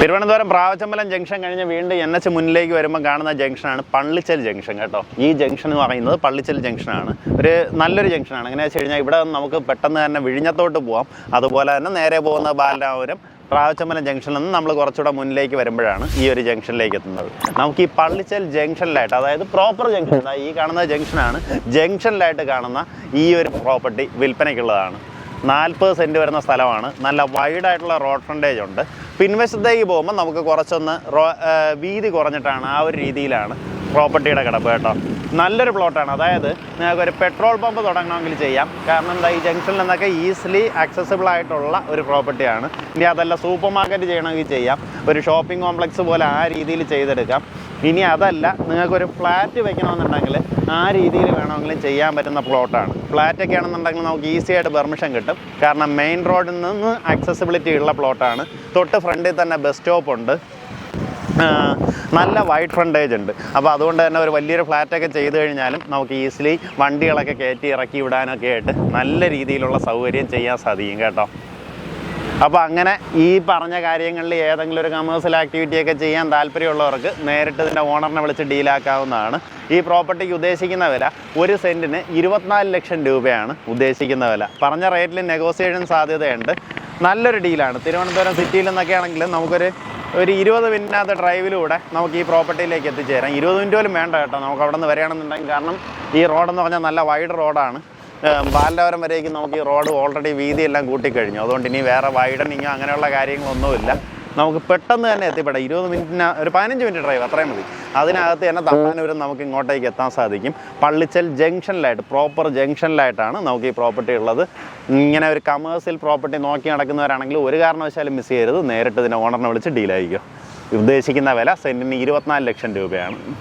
Thiruvananthapuram Pravachambalam junction കഴിഞ്ഞ് വീണ്ടും N H മുന്നിലേക്ക് വരുമ്പോൾ കാണുന്ന ജംഗ്ഷനാണ് പള്ളിച്ചൽ ജംഗ്ഷൻ കേട്ടോ. ഈ ജംഗ്ഷൻ എന്ന് പറയുന്നത് പള്ളിച്ചൽ ജംഗ്ഷനാണ്. ഒരു നല്ലൊരു ജംഗ്ഷനാണ്. എങ്ങനെയാ വെച്ച് കഴിഞ്ഞാൽ ഇവിടെ നമുക്ക് പെട്ടെന്ന് തന്നെ വിഴിഞ്ഞത്തോട്ട് പോവാം. അതുപോലെ തന്നെ നേരെ പോകുന്ന ബാലരാപുരം പ്രാവച്ചമ്പലം ജംഗ്ഷനിൽ നിന്ന് നമ്മൾ കുറച്ചുകൂടെ മുന്നിലേക്ക് വരുമ്പോഴാണ് ഈ ഒരു ജംഗ്ഷനിലേക്ക് എത്തുന്നത്. നമുക്ക് ഈ പള്ളിച്ചൽ ജംഗ്ഷനിലായിട്ട് അതായത് പ്രോപ്പർ ജംഗ്ഷൻ ഈ കാണുന്ന ജംഗ്ഷനാണ് ജംഗ്ഷനിലായിട്ട് കാണുന്ന ഈ ഒരു പ്രോപ്പർട്ടി വിൽപ്പനയ്ക്കുള്ളതാണ്. നാൽപ്പത് സെന്റ് വരുന്ന സ്ഥലമാണ്. നല്ല വൈഡായിട്ടുള്ള റോഡ് ഫ്രണ്ടേജ് ഉണ്ട്. പിൻവശത്തേക്ക് പോകുമ്പോൾ നമുക്ക് കുറച്ചൊന്ന് വീതി കുറഞ്ഞിട്ടാണ് ആ ഒരു രീതിയിലാണ് പ്രോപ്പർട്ടിയുടെ കിടപ്പ് കേട്ടോ. നല്ലൊരു പ്ലോട്ടാണ് അതായത് നിങ്ങൾക്ക് ഒരു പെട്രോൾ പമ്പ് തുടങ്ങണമെങ്കിൽ ചെയ്യാം. കാരണം എന്താ ഈ ജംഗ്ഷനിൽ നിന്നൊക്കെ ഈസിലി ആക്സസിബിൾ ആയിട്ടുള്ള ഒരു പ്രോപ്പർട്ടിയാണ് ഇനി അതല്ല സൂപ്പർ മാർക്കറ്റ് ചെയ്യണമെങ്കിൽ ചെയ്യാം. ഒരു ഷോപ്പിംഗ് കോംപ്ലക്സ് പോലെ ആ രീതിയിൽ ചെയ്തെടുക്കാം. ഇനി അതല്ല നിങ്ങൾക്കൊരു ഫ്ലാറ്റ് വെക്കണമെന്നുണ്ടെങ്കിൽ ആ രീതിയിൽ വേണമെങ്കിലും ചെയ്യാൻ പറ്റുന്ന പ്ലോട്ടാണ്. ഫ്ലാറ്റ് ഒക്കെ ആണെന്നുണ്ടെങ്കിൽ നമുക്ക് ഈസി ആയിട്ട് പെർമിഷൻ കിട്ടും. കാരണം മെയിൻ റോഡിൽ നിന്ന് ആക്സസിബിലിറ്റി ഉള്ള പ്ലോട്ടാണ്. തൊട്ട് ഫ്രണ്ടിൽ തന്നെ ബസ് സ്റ്റോപ്പ് ഉണ്ട്. നല്ല വൈഡ് ഫ്രണ്ടേജ് ഉണ്ട്. അപ്പോൾ അതുകൊണ്ട് തന്നെ ഒരു വലിയൊരു ഫ്ലാറ്റൊക്കെ ചെയ്തു കഴിഞ്ഞാലും നമുക്ക് ഈസിലി വണ്ടികളൊക്കെ കയറ്റി ഇറക്കി വിടാനൊക്കെ ആയിട്ട് നല്ല രീതിയിലുള്ള സൗകര്യം ചെയ്യാൻ സാധിക്കും കേട്ടോ. അപ്പോൾ അങ്ങനെ ഈ പറഞ്ഞ കാര്യങ്ങളിൽ ഏതെങ്കിലും ഒരു കമേഴ്സ്യൽ ആക്ടിവിറ്റിയൊക്കെ ചെയ്യാൻ താല്പര്യമുള്ളവർക്ക് നേരിട്ട് ഇതിന്റെ ഓണറിനെ വിളിച്ച് ഡീലാക്കാവുന്നതാണ് ഈ പ്രോപ്പർട്ടിക്ക് ഉദ്ദേശിക്കുന്ന വില ഒരു സെന്റിന് ഇരുപത്തിനാല് ലക്ഷം രൂപയാണ് ഉദ്ദേശിക്കുന്ന വില. പറഞ്ഞ റേറ്റിൽ നെഗോസിയേഷൻ സാധ്യതയുണ്ട്. നല്ലൊരു ഡീലാണ് തിരുവനന്തപുരം സിറ്റിയിൽ നിന്നൊക്കെ ആണെങ്കിൽ നമുക്കൊരു ഒരു ഇരുപത് മിനിറ്റിനകത്ത് ഡ്രൈവിലൂടെ നമുക്ക് ഈ പ്രോപ്പർട്ടിയിലേക്ക് എത്തിച്ചേരാം. ഇരുപത് മിനിറ്റ് പോലും വേണ്ട കേട്ടോ. നമുക്ക് അവിടെ നിന്ന് വരികയാണെന്നുണ്ടെങ്കിൽ കാരണം ഈ റോഡെന്ന് പറഞ്ഞാൽ നല്ല വൈഡ് റോഡാണ് ബാലവരം വരേക്കും നമുക്ക് ഈ റോഡ് ഓൾറെഡി വീതിയെല്ലാം കൂട്ടിക്കഴിഞ്ഞു. അതുകൊണ്ട് ഇനി വേറെ വൈഡനിങ്ങോ അങ്ങനെയുള്ള കാര്യങ്ങളൊന്നുമില്ല. നമുക്ക് പെട്ടെന്ന് തന്നെ എത്തിപ്പെടാം. ഇരുപത് മിനിറ്റിന് ഒരു പതിനഞ്ച് മിനിറ്റ് ഡ്രൈവ് അത്രയും മതി. അതിനകത്ത് തന്നെ തമ്പാനൂരം നമുക്ക് ഇങ്ങോട്ടേക്ക് എത്താൻ സാധിക്കും. പള്ളിച്ചൽ ജംഗ്ഷനിലായിട്ട് പ്രോപ്പർ ജംഗ്ഷനിലായിട്ടാണ് നമുക്ക് ഈ പ്രോപ്പർട്ടി ഉള്ളത്. ഇങ്ങനെ ഒരു കമേഴ്സ്യൽ പ്രോപ്പർട്ടി നോക്കി നടക്കുന്നവരാണെങ്കിൽ ഒരു കാരണവശാലും മിസ് ചെയ്യരുത്. നേരിട്ട് ഇതിനെ ഓണറിനെ വിളിച്ച് ഡീലായിരിക്കും ഉദ്ദേശിക്കുന്ന വില സെന്റിന് ഇരുപത്തിനാല് ലക്ഷം രൂപയാണ്.